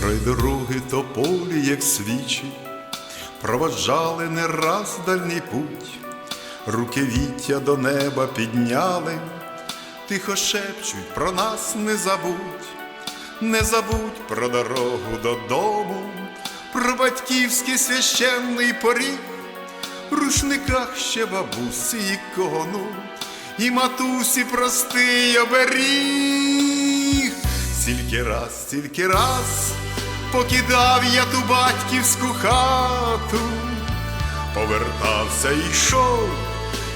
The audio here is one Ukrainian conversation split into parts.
Край дороги тополі, як свічі, проводжали не раз дальній путь, руки віття до неба підняли, тихо шепчуть про нас не забудь, не забудь про дорогу додому, про батьківський священний поріг, в рушниках ще бабусі ікону, і матусі простий оберіг. Стільки раз, стільки раз покидав я ту батьківську хату, повертався і йшов,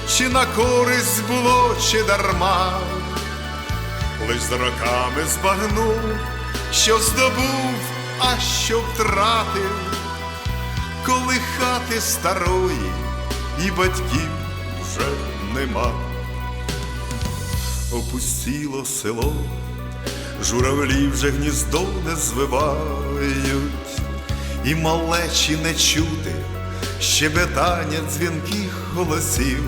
чи на користь було, чи дарма, лиш за роками збагнув, що здобув, а що втратив, коли хати старої і батьків вже нема. Опустіло село, журавлі вже гніздо не звивають, і малечі не чути щебетання дзвінких голосів.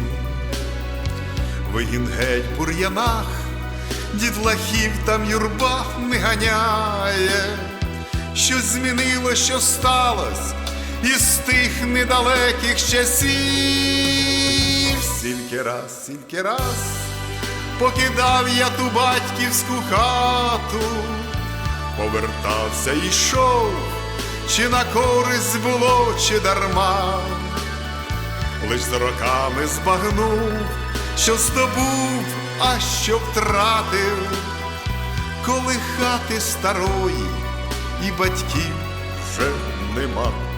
Вигін геть бур'янах, дітлахів там юрба не ганяє, щось змінило, що сталось із тих недалеких часів. Стільки раз, стільки раз покидав я ту батьківську хату, повертався йшов, чи на користь було, чи дарма, лиш за роками збагнув, що здобув, а що втратив, коли хати старої і батьків вже нема.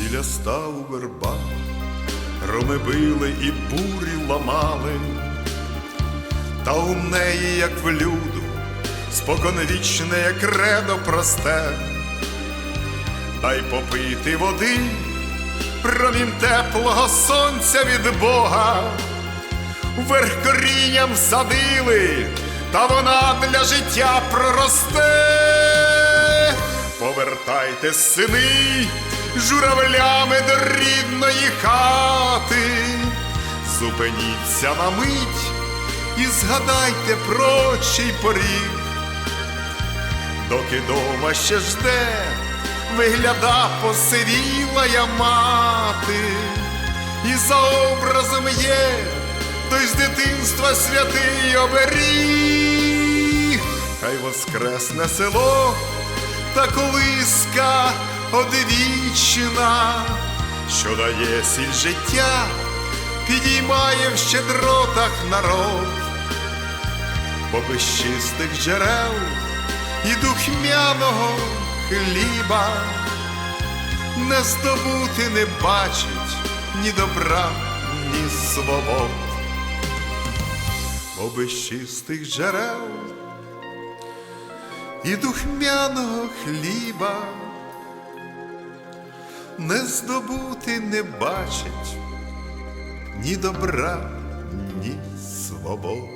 Біля ставу верба, громи били і бурі ламали, та у неї, як в люду, споконвічне, як кредо просте, дай попити води, промінь теплого сонця від Бога, вверх корінням садили, та вона для життя проросте. Повертайте сини журавлями до рідної хати, зупиніться на мить і згадайте про чий поріг, доки дома ще жде, вигляда посивіла я мати, і за образом є той з дитинства святий оберіг, хай воскресне село та колиска одвічна, що дає сіль життя, підіймає в щедротах народ, бо без чистих джерел і духмяного хліба не здобути не бачить ні добра, ні свобод, бо без чистих джерел і духмяного хліба не здобути не бачить ні добра, ні свобод.